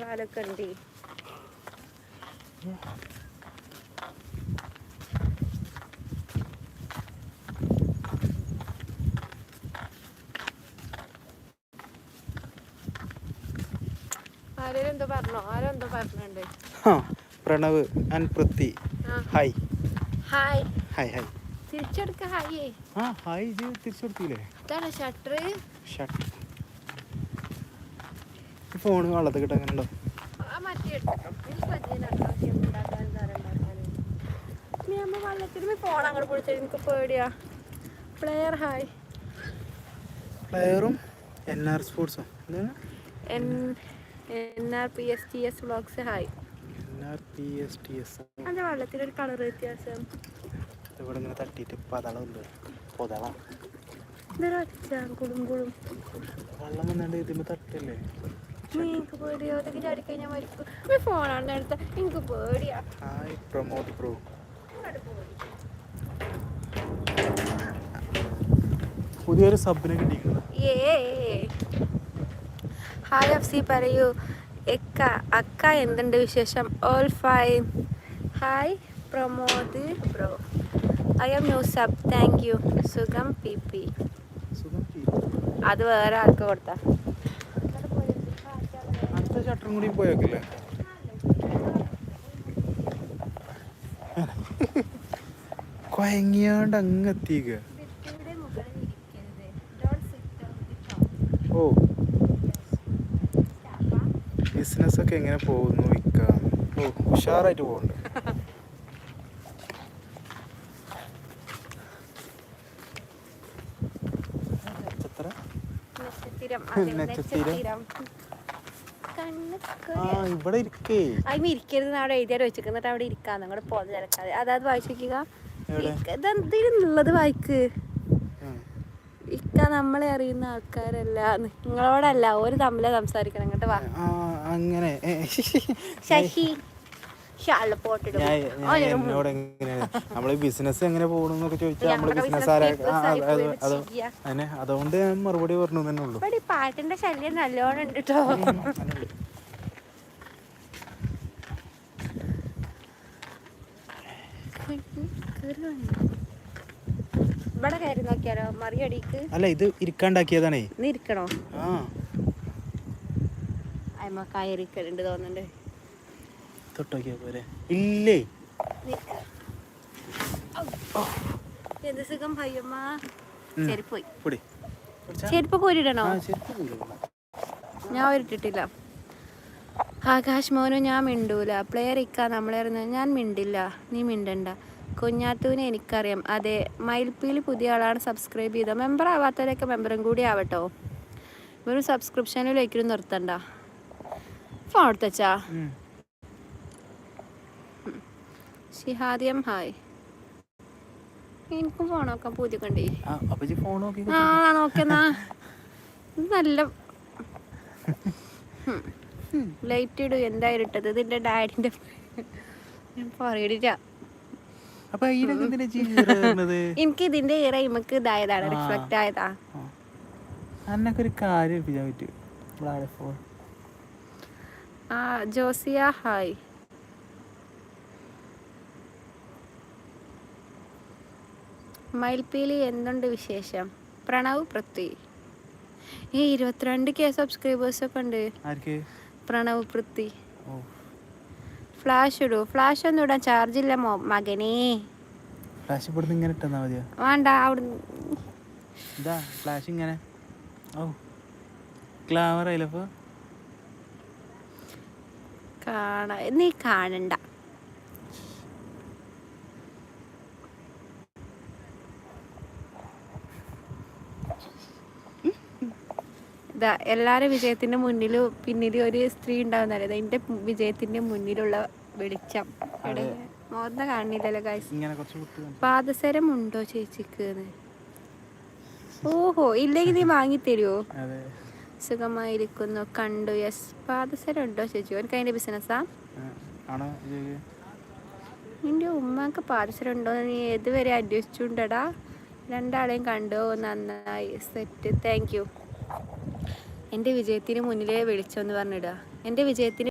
കാലൊക്കെ ഉണ്ട് ആരും പറഞ്ഞോ? ആരോ എന്തോ ആ Pranav and Prithvi. Hi hi hi hi തിരിച്ചെടുക്ക hi ആ ഹായ് ഇത് തിരിച്ചു കൊടുത്തില്ലേ ഇതാണ് ഷട്ടർ പിടിച്ചത് വെള്ളത്തിൽ കിട്ടാൻ പ്ലെയർ ഹായ് പ്ലെയറും എൻ ആർ സ്പോർട്സും വെള്ളത്തിലൊരു കളർ വ്യത്യാസം. ഇവിടെ ഇങ്ങനെ തട്ടിയിട്ട് പതളുണ്ട് പൊതള വെള്ളം വന്നിട്ട് ഇതിന് തട്ടല്ലേ? എനിക്ക് പേടിയോ. അതൊക്കെ ചാടി കഴിഞ്ഞാൽ മരിക്കും ഫോണാണ് എടുത്ത എനിക്ക് പേടിയാ. പുതിയൊരു സബിനെ കിട്ടിയിരിക്കുന്നത് ഏ ഹായ് അഫ്സി പറയൂ. എക്ക അക്ക എന്തുണ്ട് വിശേഷം? All fine hi Pramod bro I am new sub thank you സുഖം പി പി അത് വേറെ ആൾക്ക് കൊടുത്താ? അടുത്ത ഷട്ടറും കൂടി പോയാക്കില്ലേ കൊയങ്ങിയാണ്ട് അങ്ങ് എത്തിക്ക ഓ. ബിസിനസ് ഒക്കെ എങ്ങനെ പോകുന്നു ഇക്ക ഓ ഉഷാറായിട്ട് പോകുന്നുണ്ട് നക്ഷത്ര. നക്ഷത്രം. ഇവിടെ ഇരിക്കേ. അതിന് ഇരിക്കരുത് അവിടെ എഴുതിയാൽ വെച്ചിട്ട് അവിടെ ഇരിക്കാം. അങ്ങോട്ട് പോകുന്ന ചിലക്കാതെ അതായത് വായിച്ചു നോക്കുക എവിടെ? വായിക്ക്? ഇക്ക നമ്മളെ അറിയുന്ന ആൾക്കാരല്ല നിങ്ങളോടല്ല ഒരു തമ്മിലെ സംസാരിക്കണം. വാ. അങ്ങനെ. ശശി ഷാൾ പോട്ടിടും ഞാൻ ഞാൻ എന്നോട് എങ്ങനെയാണ് നമ്മൾ ബിസിനസ് എങ്ങനെ പോകണമെന്നൊക്കെ ചോദിച്ചാൽ നമ്മൾ ബിസിനസ് ആരാ അതുകൊണ്ട് ഞാൻ മറുപടി പറഞ്ഞു തന്നെ ഉള്ളൂ. പാട്ടിന്റെ ശല്യം നല്ലോണം ഉണ്ട് കേട്ടോ ഇവിടെ കയറി നോക്കിയാലോ? മറിയടിക്ക് അല്ല ഇത് ഇരിക്കാണ്ടാക്കിയതാണേ. നീ ഇരിക്കണോ? കയറിക്കലുണ്ട് തോന്നുന്നുണ്ട്. തൊട്ടോക്കിയ പോരെ. ഇല്ലേ? എന്ത് സുഖം? ഭയ്യമ്മ ഉം. ചെരുപ്പ് പോയി. പൊടി. ചെരുപ്പ് കോരിടണോ ആ ചെരുപ്പ് ഞാൻ ഒരിട്ടിട്ടില്ല. ആകാശ് മോനു ഞാൻ മിണ്ടൂല. പ്ലെയർ ഇക്ക നമ്മളെ ഞാൻ മിണ്ടില്ല. നീ മിണ്ടണ്ട. കുഞ്ഞാത്തൂനെ എനിക്കറിയാം. അതെ മയിൽപ്പീൽ പുതിയ ആളാണ് സബ്സ്ക്രൈബ് ചെയ്തത് മെമ്പർ ആവാത്തവരൊക്കെ മെമ്പറും കൂടി ആവട്ടോ. വെറും സബ്സ്ക്രിപ്ഷനിൽ ഒരിക്കലും നിർത്തണ്ട. ഫോൺ എടുത്തച്ചാ. ഷിഹാദിയം ഹായ്. എനിക്കും ഫോൺ നോക്കാൻ പൂതി കണ്ടേ ആ നോക്കെന്നാ നല്ല ലൈറ്റ് ഇടൂ എന്തായാലും ഇട്ടത്. ഇതിന്റെ ഡാഡിന്റെ ഞാൻ പറയണില്ല. എനിക്ക് ഇതിന്റെ ഇറ ഇമക്ക് ഇതായതാണ് റിഫ്ലക്ട് ആയതാ. ഒരു കാര്യം ആ ജോസിയ ഹായ്. മയിൽപ്പീലി എന്തുണ്ട് വിശേഷം? പ്രണവ് പൃഥ്വി. ഈ ഇരുപത്തിരണ്ട് കെ സബ്സ്ക്രൈബേഴ്സ് ഒക്കെ ഉണ്ട്. പ്രണവ് പൃഥ്വി. ഫ്ലാഷ് ഇടൂ. ഫ്ലാഷ് ഒന്നും ഇടാൻ ചാർജ് ഇല്ല മോ മകനേ. ഫ്ലാഷ് ഇവിടുന്ന് ഇങ്ങനെ ഇട്ടാ മതിയോ? വേണ്ട അവിടുന്ന്. ഇതാ ഫ്ലാഷ് ഇങ്ങനെ. ഓ. ക്ലാമർ ആയില്ലപ്പോ കാണാ നീ കാണണ്ട. ഇതാ എല്ലാരും വിജയത്തിന്റെ മുന്നിലും പിന്നിലും ഒരു സ്ത്രീ ഉണ്ടാവുന്നല്ലേ എന്റെ വിജയത്തിന്റെ മുന്നിലുള്ള വെളിച്ചം. ഇവിടെ മോന്ത കാണില്ലല്ലോ വിട്ട് പാദസരം ഉണ്ടോ ചേച്ചിക്ക് ഓഹോ ഇല്ലെങ്കിൽ നീ വാങ്ങിത്തരുമോ സുഖമായിരിക്കുന്നു കണ്ടു. യെസ് പാദസരം ഉണ്ടോ ചേച്ചി? എനിക്ക് അതിന്റെ ബിസിനസ്സാ നിന്റെ ഉമ്മക്ക് പാദസരം ഉണ്ടോ നീ ഏതുവരെ അന്വേഷിച്ചുണ്ടടാ? രണ്ടാളെയും കണ്ടു. നന്നായി. സെറ്റ് താങ്ക് യു എന്റെ വിജയത്തിന് മുന്നിലേ വിളിച്ചോന്ന് പറഞ്ഞിടുക. എന്റെ വിജയത്തിന്